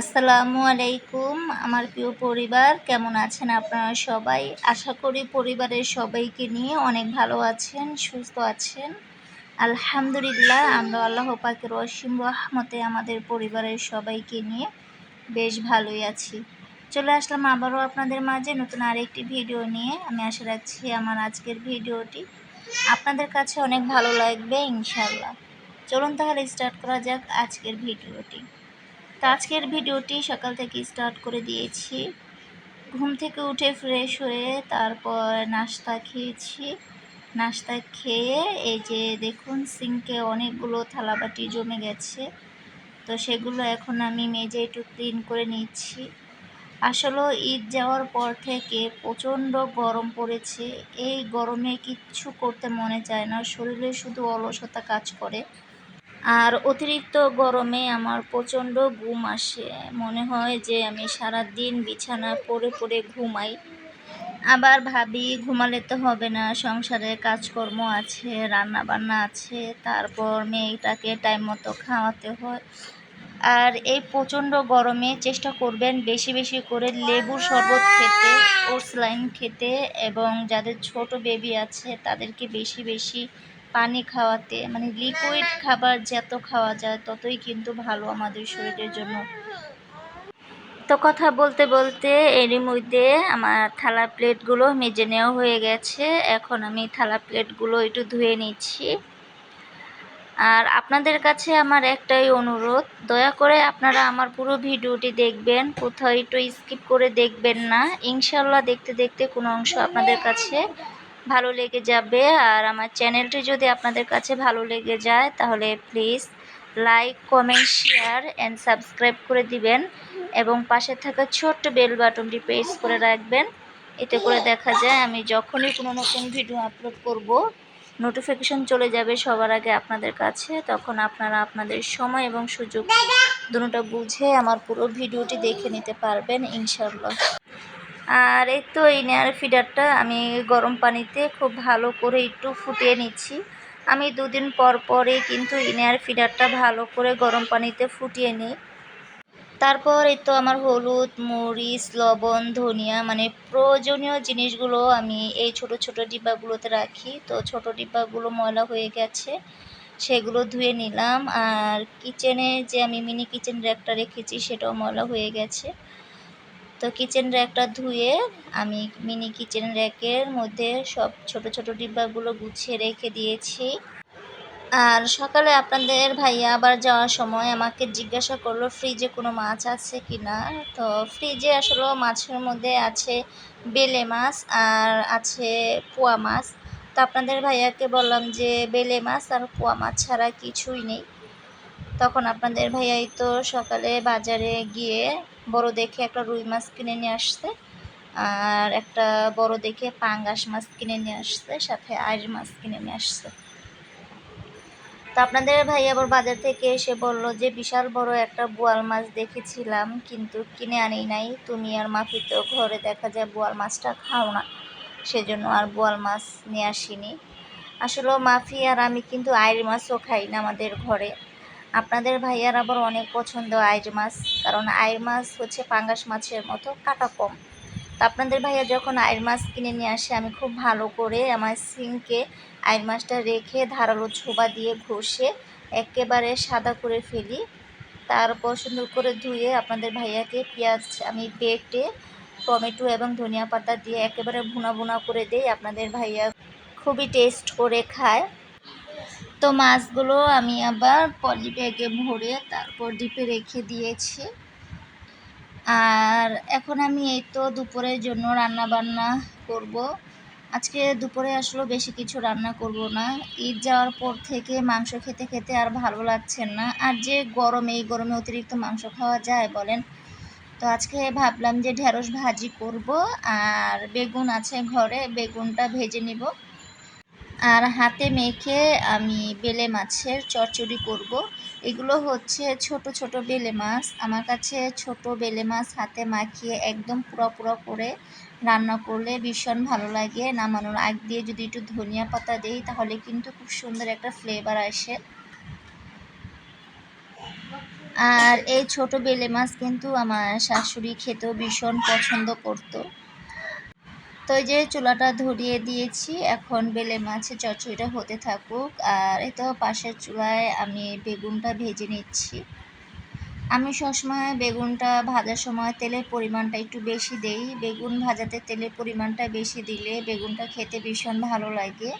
আসসালামু আলাইকুম, আমার প্রিয় পরিবার, কেমন আছেন আপনারা সবাই? আশা করি পরিবারের সবাইকে নিয়ে অনেক ভালো আছেন, সুস্থ আছেন। আলহামদুলিল্লাহ, আমরা আল্লাহ পাকের অসীম রহমতে আমাদের পরিবারের সবাইকে নিয়ে বেশ ভালোই আছি। চলে আসলাম আবারও আপনাদের মাঝে নতুন আরেকটি ভিডিও নিয়ে। আমি আশা রাখছি আমার আজকের ভিডিওটি আপনাদের কাছে অনেক ভালো লাগবে ইনশাল্লাহ চলুন তাহলে স্টার্ট করা যাক আজকের ভিডিওটি। তো আজকের ভিডিওটি সকাল থেকে স্টার্ট করে দিয়েছি। ঘুম থেকে উঠে ফ্রেশ হয়ে তারপর নাস্তা খেয়েছি। নাস্তা খেয়ে এই যে দেখুন সিঙ্কে অনেকগুলো থালাবাটি জমে গেছে। তো সেগুলো এখন আমি মেজে একটু ক্লিন করে নিচ্ছি। আসলে ঈদ যাওয়ার পর থেকে প্রচণ্ড গরম পড়েছে। এই গরমে কিচ্ছু করতে মনে চায় না। শরীরে শুধু অলসতা কাজ করে। আর অতিরিক্ত গরমে আমার প্রচণ্ড ঘুম আসে। মনে হয় যে আমি সারা দিন বিছানা পড়ে পড়ে ঘুমাই। আবার ভাবি, ঘুমালে তো হবে না, সংসারে কাজকর্ম আছে রান্না বান্না আছে, তারপর মেয়েটাকে টাইম মতো খাওয়াতে হয়। আর এই প্রচণ্ড গরমে চেষ্টা করবেন বেশি বেশি করে লেবুর শরবত খেতে, ওটস লাইন খেতে এবং যাদের ছোট বেবি আছে তাদেরকে বেশি বেশি পানি খাওয়াতে মানে লিকুইড খাবার যত খাওয়া যায় ততই কিন্তু ভালো আমাদের শরীরের জন্য। তো কথা বলতে বলতে এরই মধ্যে আমার থালা প্লেটগুলো মেজে নেওয়া হয়ে গেছে। এখন আমি থালা প্লেটগুলো একটু ধুয়ে নিচ্ছি। আর আপনাদের কাছে আমার একটাই অনুরোধ দয়া করে আপনারা আমার পুরো ভিডিওটি দেখবেন কোথাও একটু স্কিপ করে দেখবেন না। ইনশাল্লাহ দেখতে দেখতে কোনো অংশ আপনাদের কাছে ভালো লেগে যাবে। আর আমার চ্যানেলটি যদি আপনাদের কাছে ভালো লেগে যায় তাহলে please like comment share and subscribe করে দিবেন। এবং পাশে থাকা ছোট্ট বেল বাটনটি প্রেস করে রাখবেন। এতে করে দেখা যায় আমি যখনই কোনো নতুন ভিডিও আপলোড করব নোটিফিকেশন চলে যাবে সবার আগে আপনাদের কাছে। তখন আপনারা আপনাদের সময় এবং সুযোগ দুটোটা বুঝে আমার পুরো ভিডিওটি দেখে নিতে পারবেন ইনশাল্লাহ আর এই তো এই নেয়ার ফিডারটা আমি গরম পানিতে খুব ভালো করে একটু ফুটিয়ে নিচ্ছি। আমি দুদিন পর পরে কিন্তু ইনার ফিডারটা ভালো করে গরম পানিতে ফুটিয়ে নিই। তারপর এই তো আমার হলুদ, মরিচ, লবণ, ধনিয়া মানে প্রয়োজনীয় জিনিসগুলো আমি এই ছোট ছোট ডিব্বাগুলোতে রাখি। তো ছোট ডিব্বাগুলো ময়লা হয়ে গেছে, সেগুলো ধুয়ে নিলাম। আর কিচেনে যে আমি মিনি কিচেন র্যাকটা রেখেছি সেটাও ময়লা হয়ে গেছে। তো কিচেন র্যাকটা ধুয়ে আমি মিনি কিচেন র্যাকের মধ্যে সব ছোট ছোট ডিব্বাগুলো গুছিয়ে রেখে দিয়েছি। আর সকালে আপনাদের ভাইয়া আবার যাওয়ার সময় আমাকে জিজ্ঞাসা করল ফ্রিজে কোনো মাছ আছে কি না তো ফ্রিজে আসলে মাছের মধ্যে আছে বেলে মাছ আর আছে পোয়া মাছ। তো আপনাদের ভাইয়াকে বললাম যে বেলে মাছ আর পোয়া মাছ ছাড়া কিছুই নেই। তখন আপনাদের ভাইয়াই তো সকালে বাজারে গিয়ে বড় দেখে একটা রুই মাছ কিনে নিয়ে আসছে, আর একটা বড় দেখে পাঙ্গাস মাছ কিনে নিয়ে আসছে, সাথে আইর মাছ কিনে নিয়ে আসছে। তো আপনাদের ভাই আবার বাজার থেকে এসে বলল যে, বিশাল বড় একটা বোয়াল মাছ দেখেছিলাম, কিন্তু কিনে আনি নাই। তুমি আর মাফি তো ঘরে দেখা যায় বোয়াল মাছটা খাও না, সেজন্য আর বোয়াল মাছ নিয়ে আসিনি। আসলে মাফি আর আমি কিন্তু আইর মাছও খাই না আমাদের ঘরে। আপনাদের ভাইয়ার আবার অনেক পছন্দ আইর মাছ, কারণ আইর মাছ হচ্ছে পাঙ্গাস মাছের মতো কাটা কম। তো আপনাদের ভাইয়া যখন আইর মাছ কিনে নিয়ে আসে, আমি খুব ভালো করে আমার সিঙ্কে আইর মাছটা রেখে ধারালো ছোবা দিয়ে ঘষে একেবারে সাদা করে ফেলি। তারপর সুন্দর করে ধুয়ে আপনাদের ভাইয়াকে পেঁয়াজ আমি বেটে, টমেটো এবং ধনিয়া পাতা দিয়ে একেবারে ভুনা ভুনা করে দেই। আপনাদের ভাইয়া খুবই টেস্ট করে খায়। তো মাছগুলো আমি আবার পলি ব্যাগে ভরে তারপর ডিপে রেখে দিয়েছি। আর এখন আমি এই তো দুপুরের জন্য রান্না বান্না করব। আজকে দুপুরে আসলে বেশি কিছু রান্না করব না। ঈদ যাওয়ার পর থেকে মাংস খেতে খেতে আর ভালো লাগছে না। আর যে গরম, এই গরমে অতিরিক্ত মাংস খাওয়া যায় বলেন। তো আজকে ভাবলাম যে ঢেঁড়স ভাজি করব। আর বেগুন আছে ঘরে, বেগুনটা ভেজে নিব। আর হাতে মেখে আমি বেলে মাছের চচ্চড়ি করব। এগুলো হচ্ছে ছোট ছোট বেলে মাছ। আমার কাছে ছোট বেলে মাছ হাতে মাখিয়ে একদম পুরো পুরো করে রান্না করলে ভীষণ ভালো লাগে। নামানোর আগ দিয়ে যদি একটু ধনিয়া পাতা দিই, তাহলে কিন্তু খুব সুন্দর একটা ফ্লেভার আসে। আর এই ছোট বেলে মাছ কিন্তু আমার শাশুড়ি খেতেও ভীষণ পছন্দ করতো। তো এই যে চুলাটা ধরিয়ে দিয়েছি, এখন বেলে মাছের চচ্চড়িটা হতে থাকুক। আর এই তো পাশের চুলায় আমি বেগুনটা ভেজে নিচ্ছি। আমি সবসময় বেগুনটা ভাজার সময় তেলের পরিমাণটা একটু বেশি দেই। বেগুন ভাজাতে তেলের পরিমাণটা বেশি দিলে বেগুনটা খেতে ভীষণ ভালো লাগে।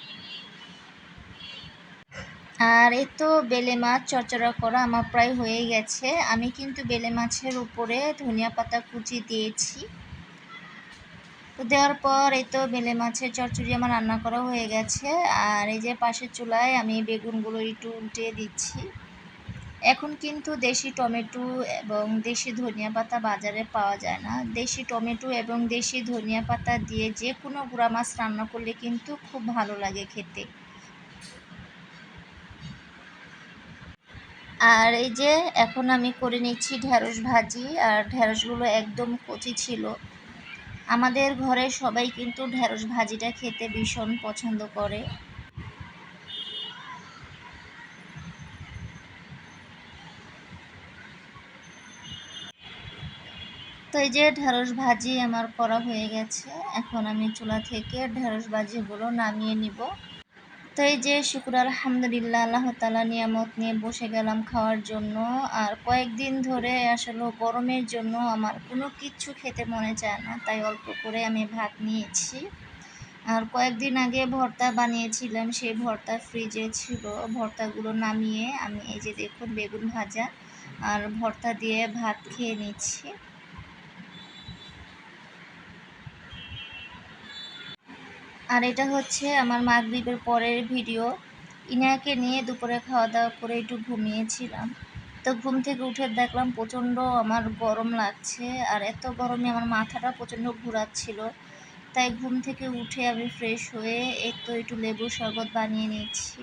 আর এ তো বেলে মাছ চচ্চড়া করা আমার প্রায় হয়ে গেছে। আমি কিন্তু বেলে মাছের উপরে ধনিয়া পাতা কুচি দিয়েছি। তো দেওয়ার পর এই তো বেলে মাছের চচ্চড়ি আমার রান্না করা হয়ে গেছে। আর এই যে পাশের চুলায় আমি বেগুনগুলো একটু উল্টে দিচ্ছি। এখন কিন্তু দেশি টমেটো এবং দেশি ধনিয়া পাতা বাজারে পাওয়া যায় না। দেশি টমেটো এবং দেশি ধনিয়া পাতা দিয়ে যে কোনো গুঁড়া মাছ রান্না করলে কিন্তু খুব ভালো লাগে খেতে। আর এই যে এখন আমি করে নিচ্ছি ঢ্যাঁড়স ভাজি। আর ঢ্যাঁড়সগুলো একদম কচি ছিল। আমাদের ঘরে সবাই কিন্তু ঢ্যাঁড়স ভাজিটা খেতে ভীষণ পছন্দ করে। তো এই যে ঢেঁড়স ভাজি আমার করা হয়ে গেছে। এখন আমি চুলা থেকে ঢেঁড়স ভাজিগুলো নামিয়ে নিব। তো এই যে, শুকুর আলহামদুলিল্লাহ, আল্লাহ তালা নিয়ামত নিয়ে বসে গেলাম খাওয়ার জন্য। আর কয়েকদিন ধরে আসলে গরমের জন্য আমার কোনো কিচ্ছু খেতে মনে চায় না। তাই অল্প করে আমি ভাত নিয়েছি। আর কয়েকদিন আগে ভর্তা বানিয়েছিলাম। সেই ভর্তা ফ্রিজে ছিল। ভর্তাগুলো নামিয়ে আমি এই যে দেখুন, বেগুন ভাজা আর ভর্তা দিয়ে ভাত খেয়ে নিচ্ছি। আর এটা হচ্ছে আমার মাগরীবের পরের ভিডিও। ইনায়াকে নিয়ে দুপুরে খাওয়া দাওয়া করে একটু ঘুমিয়েছিলাম। তো ঘুম থেকে উঠে দেখলাম প্রচণ্ড আমার গরম লাগছে আর এত গরমে আমার মাথাটা প্রচণ্ড ঘুরাচ্ছিল। তাই ঘুম থেকে উঠে আমি ফ্রেশ হয়ে একটু একটু লেবুর শরবত বানিয়ে নিচ্ছি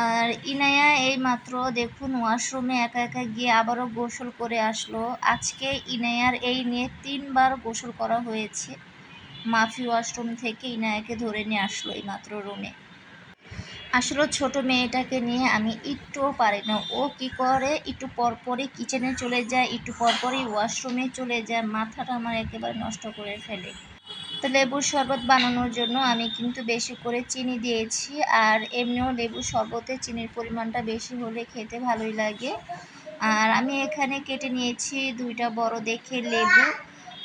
আর ইনায়া এই মাত্র দেখুন ওয়াশরুমে একা একা গিয়ে আবারও গোসল করে আসলো। আজকে ইনায়ার এই নিয়ে তিনবার গোসল করা হয়েছে। মাফি ওয়াশরুম থেকে ইনায়াকে ধরে নিয়ে আসলো এই মাত্র রুমে। আসলে ছোট মেয়েটাকে নিয়ে, আমি একটুও পারি না। ও কি করে? একটু পরপরই কিচেনে চলে যায়, একটু পরপরই ওয়াশরুমে চলে যায়। মাথাটা আমার একেবারে নষ্ট করে ফেলে। তো লেবুর শরবত বানানোর জন্য আমি কিন্তু বেশি করে চিনি দিয়েছি, আর এমনিও লেবুর শরবতে চিনির পরিমাণটা বেশি হলে খেতে ভালোই লাগে। আর আমি এখানে কেটে নিয়েছি দুইটা বড় দেখে লেবু।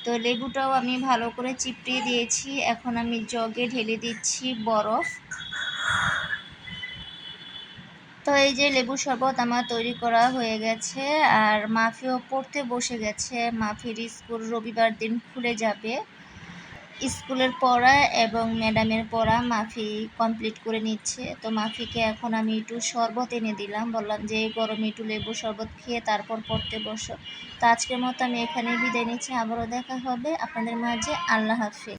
তো লেবুটাও আমি ভালো করে চিপড়িয়ে দিয়েছি। এখন আমি জগে ঢেলে দিচ্ছি বরফ। তো এই যে লেবু শরবত আমার তৈরি করা হয়ে গেছে, আর মাফিও পড়তে বসে গেছে। মাফির স্কুল রবিবার দিন খুলে যাবে। স্কুলের পড়া এবং ম্যাডামের পড়া মাফি কমপ্লিট করে নিচ্ছে। তো মাফিকে এখন আমি একটু শরবত এনে দিলাম। বললাম যে, এই গরমে একটু লেবু শরবত খেয়ে তারপর পড়তে বসো। তো আজকের মতো আমি এখানেই বিদায় নিচ্ছি। আবারও দেখা হবে আপনাদের মাঝে। আল্লাহ হাফিজ।